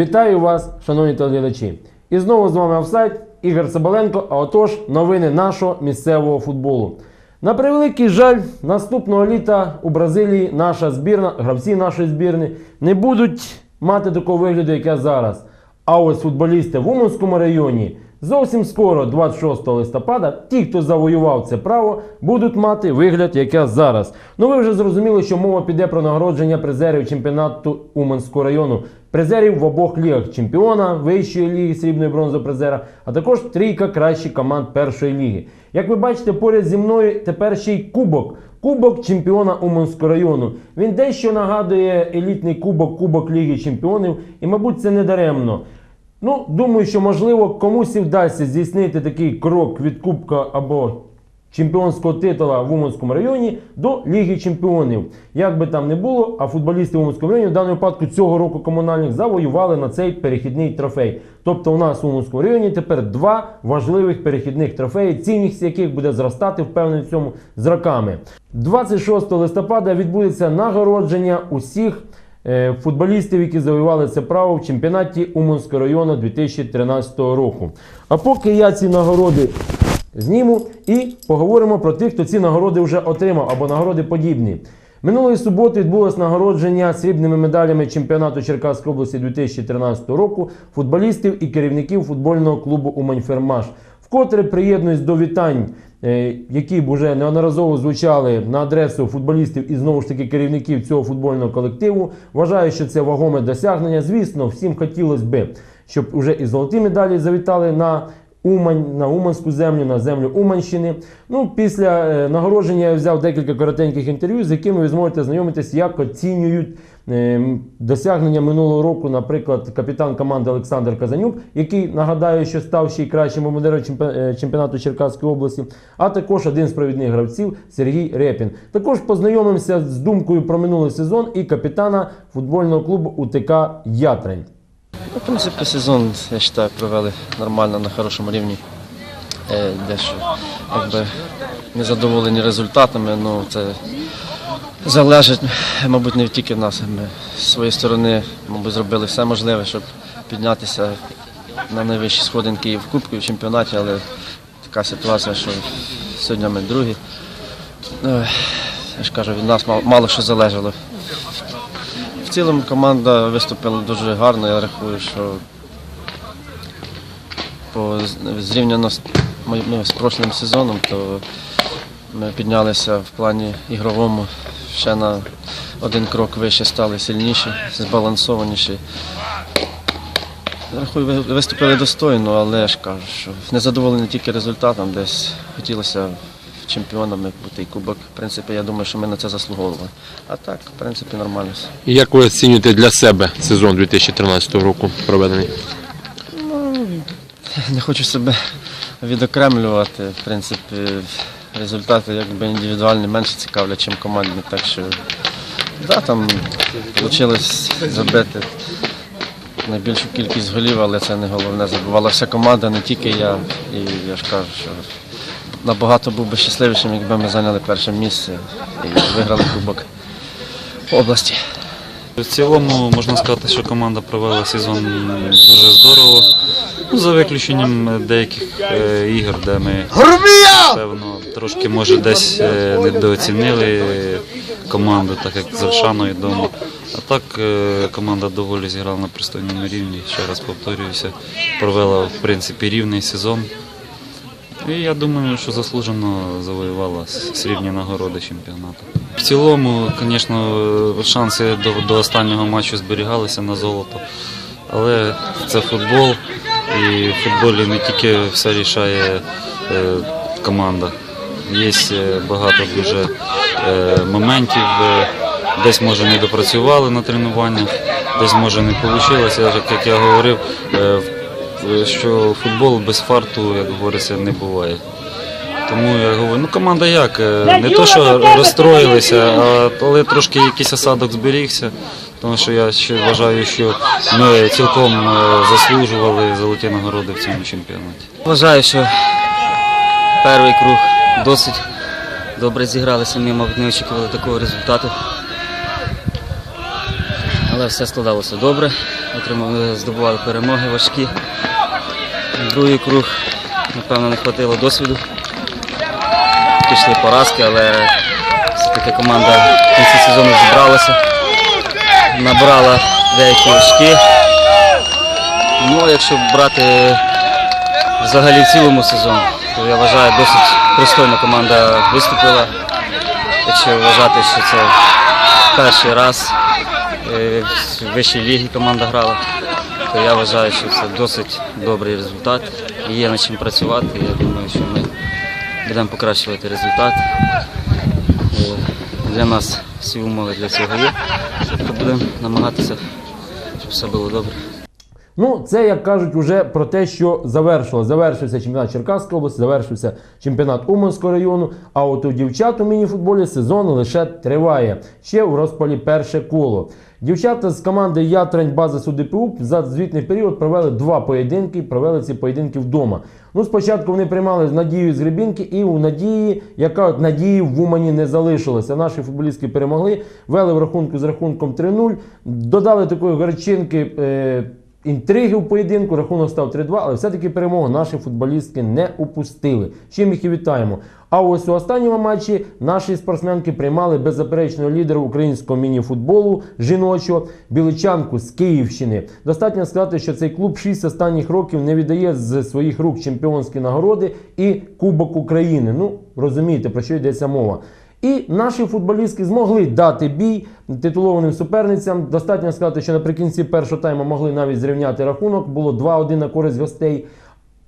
Вітаю вас, шановні телеглядачі. І знову з вами офсайт Ігор Сабаленко. а отож новини нашого місцевого футболу. На превеликий жаль, наступного літа у Бразилії наша збірна, гравці нашої збірни не будуть мати такого вигляду, як я зараз. А ось футболісти в Уманському районі зовсім скоро, 26 листопада, ті, хто завоював це право, будуть мати вигляд, як зараз. Ну ви вже зрозуміли, що мова піде про нагородження призерів чемпіонату Уманського району. Призерів в обох лігах чемпіона вищої ліги срібної бронзового призера, а також трійка кращих команд першої ліги. Як ви бачите, поряд зі мною тепер ще й кубок. Кубок чемпіона Уманського району. Він дещо нагадує елітний кубок, кубок Ліги Чемпіонів, і, мабуть, це не даремно. Ну, думаю, що можливо комусь і вдасться здійснити такий крок від Кубка або чемпіонського титула в Уманському районі до Ліги Чемпіонів. Як би там не було, а футболісти в Уманському районі в даному випадку цього року комунальних завоювали на цей перехідний трофей. Тобто у нас в Уманському районі тепер два важливих перехідних трофеї, цінність яких буде зростати, впевнений в цьому з роками. 26 листопада відбудеться нагородження усіх футболістів, які завоювали це право в чемпіонаті Уманського району 2013 року. А поки я ці нагороди зніму і поговоримо про тих, хто ці нагороди вже отримав або нагороди подібні. Минулої суботи відбулось нагородження срібними медалями чемпіонату Черкаської області 2013 року футболістів і керівників футбольного клубу Уманьфермаш. Вкотре приєднуюсь до вітань, е, які б уже неодноразово звучали на адресу футболістів і знову ж таки керівників цього футбольного колективу. Вважаю, що це вагоме досягнення. Звісно, всім хотілося би, щоб уже і золоті медалі завітали на Умань, на Уманську землю, на землю Уманщини. Ну, після е, нагородження я взяв декілька коротеньких інтерв'ю, з якими ви зможете знайомитись, як оцінюють е, досягнення минулого року, наприклад, капітан команди Олександр Казанюк, який нагадаю, що став ще й кращим бомбардиром е, чемпіонату Черкаської області, а також один з провідних гравців Сергій Репін. Також познайомимося з думкою про минулий сезон і капітана футбольного клубу УТК Ятрень. Ну, в принципі, сезон, я вважаю, провели нормально на хорошому рівні. Е, Дещо якби не задоволені результатами, ну це залежить, мабуть, не тільки в нас. Ми з своєї сторони, мабуть, зробили все можливе, щоб піднятися на найвищі сходинки і в Кубку, і в чемпіонаті, але така ситуація, що сьогодні ми другі. Е, Я ж кажу, від нас мало, що залежало. В цілому команда виступила дуже гарно. Я рахую, що зрівняно з, ну, з прошлим сезоном, то ми піднялися в плані ігровому ще на один крок вище стали сильніші, збалансованіші. Рахую, виступили достойно, але ж кажу, що не задоволені тільки результатом, десь хотілося чемпіонами бути і кубок. В принципі, я думаю, що ми на це заслуговували. А так, в принципі, нормально. все. І Як ви оцінюєте для себе сезон 2013 року проведений? Не хочу себе відокремлювати. В принципі, результати якби індивідуальні менше цікавлять, ніж командні. Так що да, там вийшло забити найбільшу кількість голів, але це не головне. Забувала вся команда, не тільки я. І я ж кажу, що набагато був би щасливішим, якби ми зайняли перше місце і виграли кубок області. В цілому можна сказати, що команда провела сезон дуже здорово. Ну, за виключенням деяких е, ігор, де ми певно трошки може десь е, недооцінили команду, так як з Ольшаною вдома. А так е, команда доволі зіграла на пристойному рівні. Ще раз повторююся, провела в принципі рівний сезон. І я думаю, що заслужено завоювала срібні нагороди чемпіонату. В цілому, звісно, шанси до, до останнього матчу зберігалися на золото. Але це футбол, і в футболі не тільки все рішає е, команда. Є е, багато дуже е, моментів, десь може не допрацювали на тренуваннях, десь може не вийшло. Як, я говорив, що футбол без фарту, як говориться, не буває. Тому я говорю, ну команда як? Не то, що розстроїлися, але трошки якийсь осадок зберігся. Тому що я ще вважаю, що ми цілком е, заслужували золоті нагороди в цьому чемпіонаті. Вважаю, що перший круг досить добре зіграли. Самі, мабуть, не очікували такого результату. Але все складалося добре. Здобували перемоги важкі. Другий круг, напевно, не вистачило досвіду. Пішли поразки, але все-таки команда в кінці сезону зібралася, набрала деякі очки. Ну, якщо брати взагалі цілому сезон, то я вважаю, досить пристойно команда виступила. Якщо вважати, що це перший раз е, в вищій лігі команда грала, то я вважаю, що це досить добрий результат. Є над чим працювати. Я думаю, що ми будемо покращувати результат. Е, Для нас всі умови для цього є. Будемо намагатися, щоб все було добре. Ну, це як кажуть, уже про те, що завершило. Завершився чемпіонат Черкаської області, завершився чемпіонат Уманського району. А от у дівчат у мініфутболі сезон лише триває. Ще у розпалі перше коло. Дівчата з команди Ятрань база СУДПУ за звітний період провели два поєдинки. Провели ці поєдинки вдома. Ну, спочатку вони приймали надію з Гребінки, і у надії, яка от надії в Умані не залишилася. Наші футболістки перемогли, вели в рахунку з рахунком 3-0, додали такої гарчинки. Е- Інтриги в поєдинку, рахунок став 3-2, але все-таки перемогу наші футболістки не упустили. Чим їх і вітаємо. А ось у останньому матчі наші спортсменки приймали беззаперечного лідера українського міні-футболу жіночого біличанку з Київщини. Достатньо сказати, що цей клуб 6 останніх років не віддає з своїх рук чемпіонські нагороди і Кубок України. Ну розумієте, про що йдеться мова. І наші футболістки змогли дати бій титулованим суперницям. Достатньо сказати, що наприкінці першого тайму могли навіть зрівняти рахунок. Було 2-1 на користь гостей.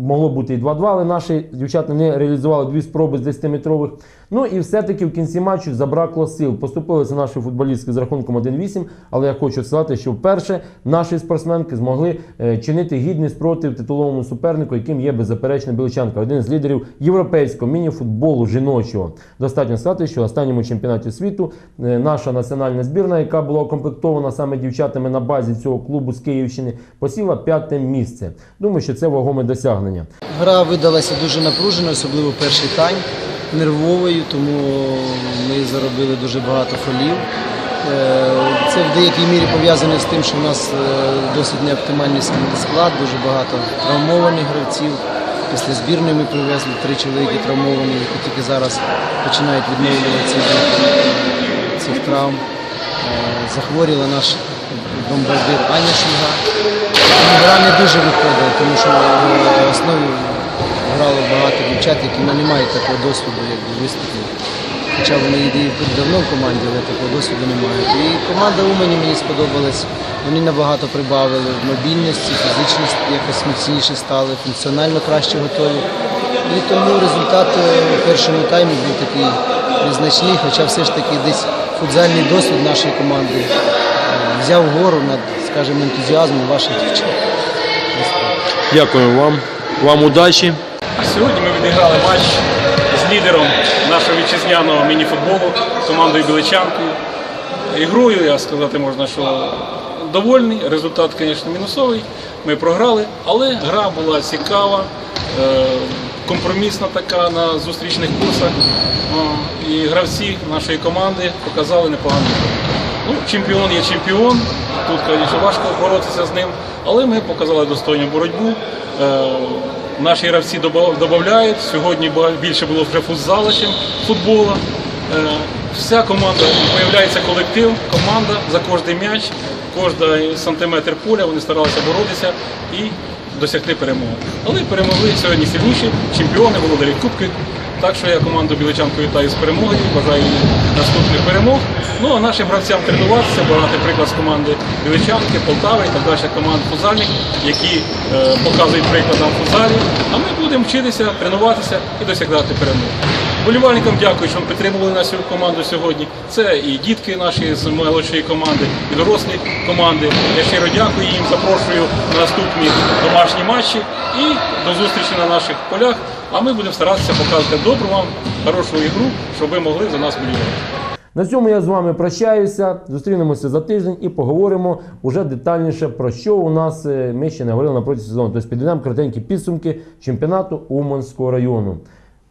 Могло бути і 2-2, але наші дівчата не реалізували дві спроби з 10-метрових. Ну і все-таки в кінці матчу забракло сил. Поступилися наші футболістки з рахунком 1-8, але я хочу сказати, що вперше наші спортсменки змогли е, чинити гідний спротив титуловому супернику, яким є беззаперечно Біличанка, один з лідерів європейського міні-футболу жіночого. Достатньо сказати, що в останньому чемпіонаті світу е, наша національна збірна, яка була укомплектована саме дівчатами на базі цього клубу з Київщини, посіла п'яте місце. Думаю, що це вагоме досягнення. Гра видалася дуже напруженою, особливо перший тайм, нервовою, тому ми заробили дуже багато фолів. Е, Це в деякій мірі пов'язане з тим, що в нас е, досить неоптимальний склад, дуже багато травмованих гравців. Після збірної ми привезли три чоловіки травмовані, які тільки зараз починають відновлюватися від цих травм. Е, Захворіла наш бомбардир Аня Шульга. Гра не дуже виходила, тому що в основі грало багато дівчат, які не мають такого досвіду, як виступів. Хоча вони і давно в команді, але такого досвіду не мають. І команда Умані мені сподобалась. Вони набагато прибавили в мобільності, фізичність якось міцніше стали, функціонально краще готові. І тому результат е, у першому таймі був такий незначний, хоча все ж таки десь футзальний досвід нашої команди е, взяв гору над, скажімо, ентузіазмом ваших дівчат. Дякую вам. Вам удачі. А Сьогодні ми відіграли матч з лідером нашого вітчизняного мініфутболу, командою Біличанкою. Ігрою, я сказати можна, що довольний. Результат, звісно, мінусовий. Ми програли, але гра була цікава, е, компромісна така на зустрічних курсах. І гравці нашої команди показали непогану. Ну, чемпіон є чемпіон. Тут, звісно, важко боротися з ним, але ми показали достойну боротьбу. Е, Наші гравці додають. Сьогодні більше було вже футзалу, ніж футболу. Е, Вся команда, виявляється колектив, команда за кожний м'яч, кожний сантиметр поля вони старалися боротися і досягти перемоги. Але перемогли сьогодні сильніші, чемпіони, володарі Кубки. Так що я команду Біличанку вітаю з перемогою, бажаю наступних перемог. Ну а нашим гравцям тренуватися, брати приклад з команди Біличанки, Полтави і так далі команд футзальних, які е, показують приклад нам футзалі. А ми будемо вчитися, тренуватися і досягати перемог. Болівальникам дякую, що підтримували нашу команду сьогодні. Це і дітки наші з молодшої команди, і дорослі команди. Я щиро дякую їм, запрошую на наступні домашні матчі і до зустрічі на наших полях. А ми будемо старатися показати добру вам, хорошу ігру, щоб ви могли за нас болівати. На цьому я з вами прощаюся. Зустрінемося за тиждень і поговоримо уже детальніше про що у нас е, ми ще не говорили на протязі сезону. Тобто підведемо коротенькі підсумки чемпіонату Уманського району.